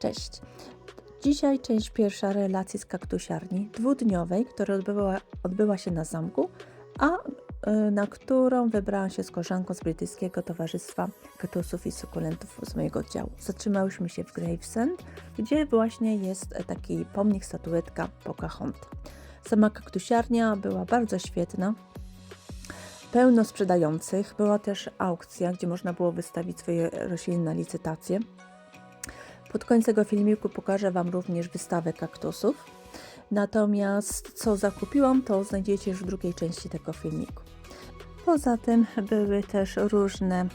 Cześć. Dzisiaj część pierwsza relacji z kaktusiarni, dwudniowej, która odbyła, odbyła się na zamku, a y, na którą wybrałam się z koleżanką z brytyjskiego Towarzystwa Kaktusów i Sukulentów z mojego oddziału. Zatrzymałyśmy się w Gravesend, gdzie właśnie jest taki pomnik, statuetka Pocahontas. Sama kaktusiarnia była bardzo świetna, pełno sprzedających. Była też aukcja, gdzie można było wystawić swoje rośliny na licytację. Pod koniec tego filmiku pokażę Wam również wystawę kaktusów. Natomiast co zakupiłam, to znajdziecie już w drugiej części tego filmiku. Poza tym były też różne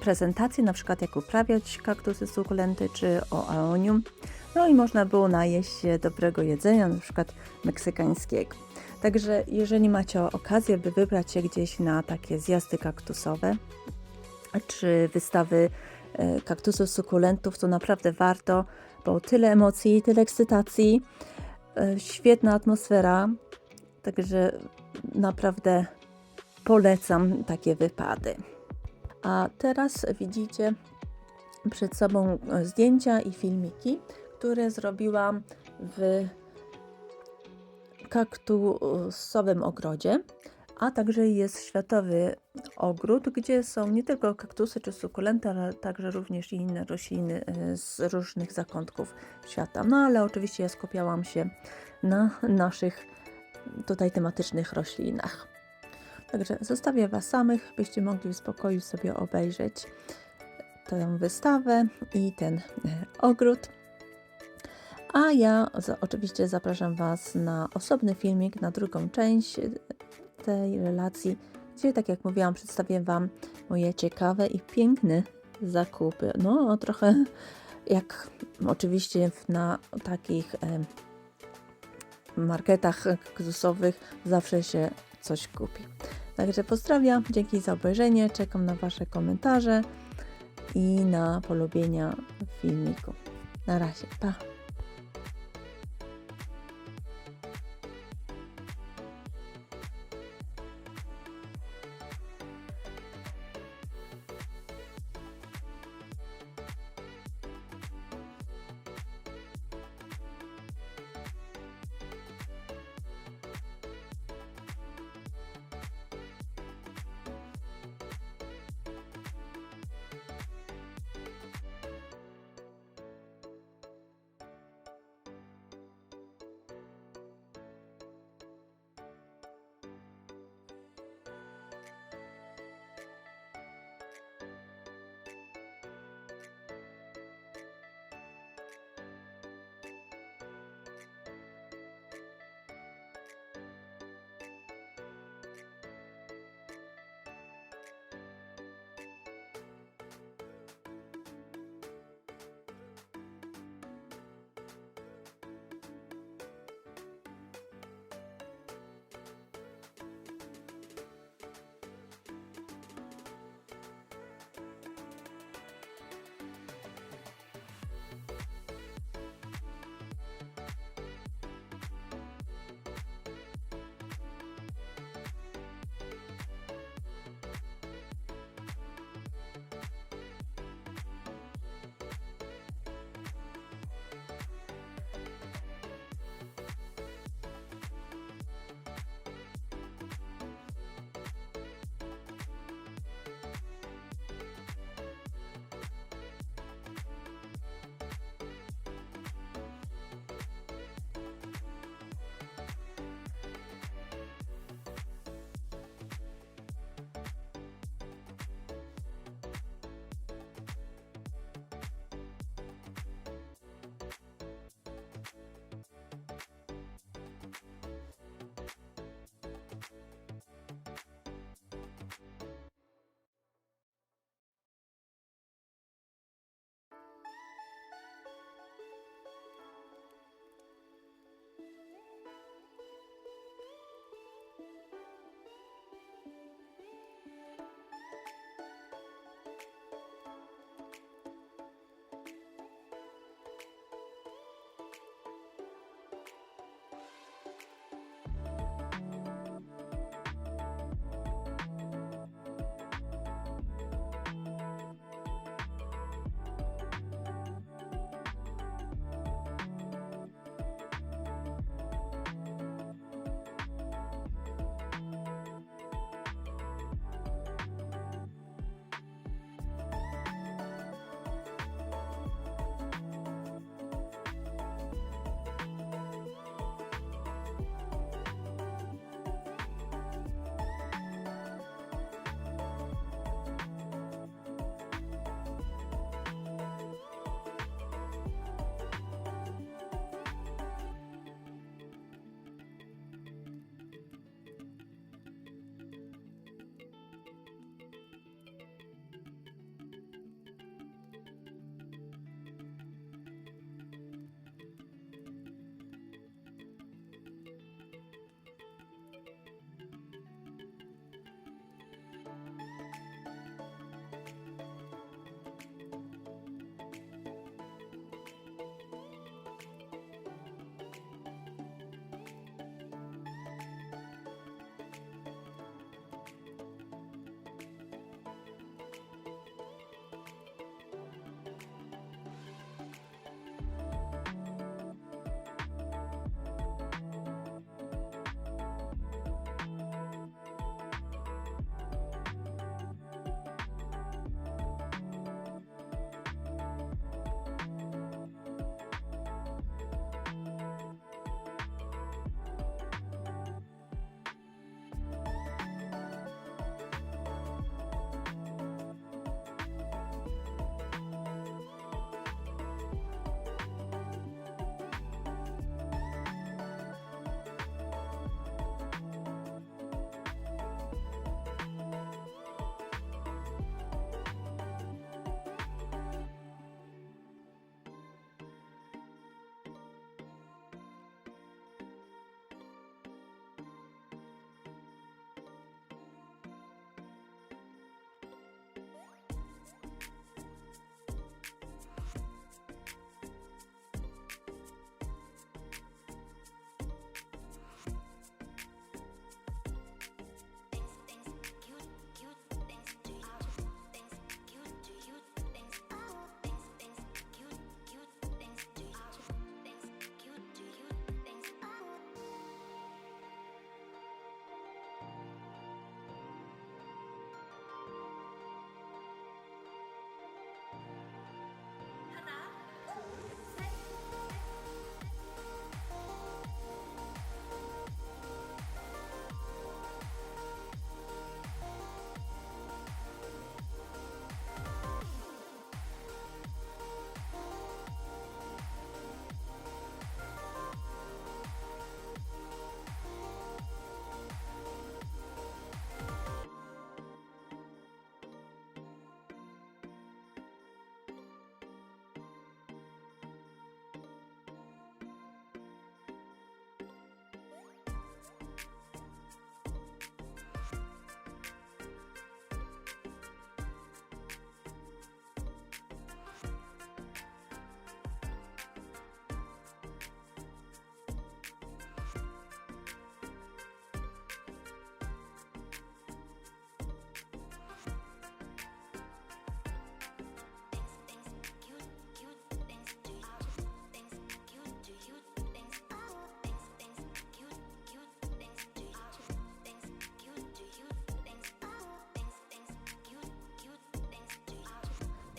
prezentacje, na przykład jak uprawiać kaktusy sukulenty czy o aonium. No i można było najeść się dobrego jedzenia, na przykład meksykańskiego. Także jeżeli macie okazję, by wybrać się gdzieś na takie zjazdy kaktusowe czy wystawy kaktusów, sukulentów, to naprawdę warto, bo tyle emocji, tyle ekscytacji, e, świetna atmosfera, także naprawdę polecam takie wypady. A teraz widzicie przed sobą e, zdjęcia i filmiki, które zrobiłam w kaktusowym ogrodzie, a także jest światowy ogród, gdzie są nie tylko kaktusy czy sukulenty, ale także również inne rośliny e, z różnych zakątków świata. No ale oczywiście ja skupiałam się na naszych tutaj tematycznych roślinach. Także zostawię Was samych, byście mogli w spokoju sobie obejrzeć tę wystawę i ten e, ogród. A ja oczywiście zapraszam Was na osobny filmik, na drugą część tej relacji, gdzie, tak jak mówiłam, przedstawię Wam moje ciekawe i piękne zakupy. No, trochę jak oczywiście na takich marketach kaktusowych zawsze się coś kupi. Także pozdrawiam, dzięki za obejrzenie, czekam na Wasze komentarze i na polubienia filmiku. Na razie, pa!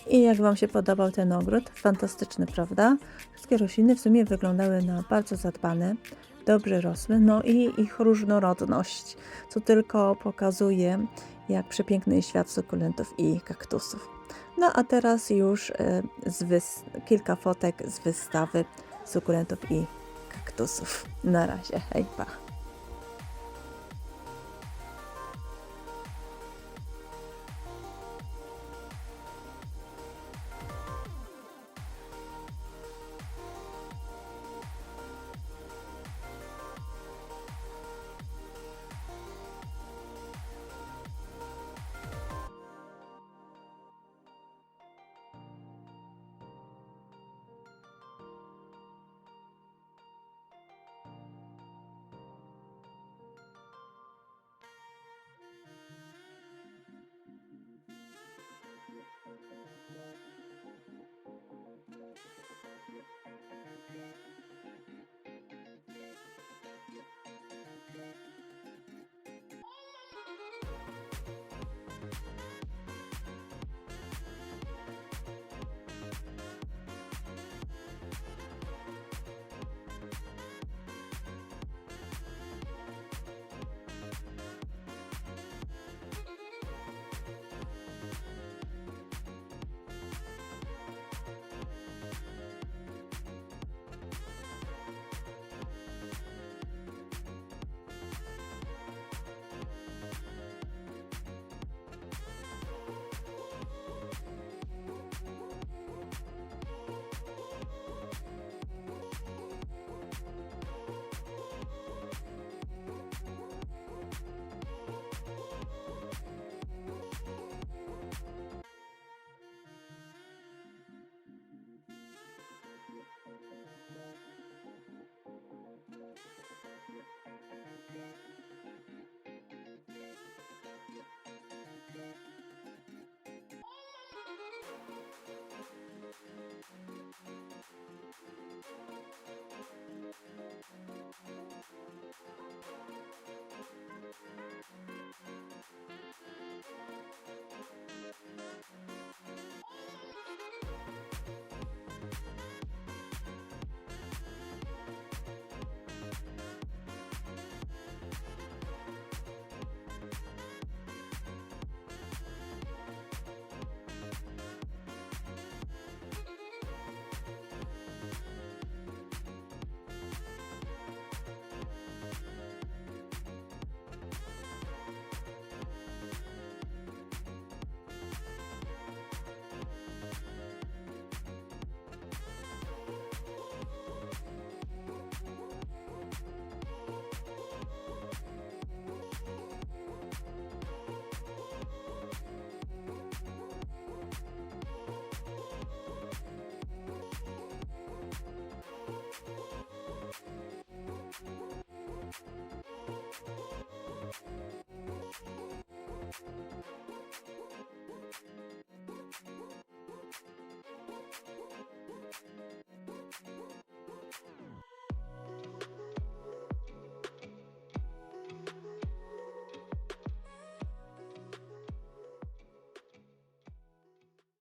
I jak Wam się podobał ten ogród? Fantastyczny, prawda? Wszystkie rośliny w sumie wyglądały na bardzo zadbane, dobrze rosły, no i ich różnorodność, co tylko pokazuje, jak przepiękny jest świat sukulentów i kaktusów. No a teraz już e, z kilka fotek z wystawy sukulentów i kaktusów. Na razie, hej pa!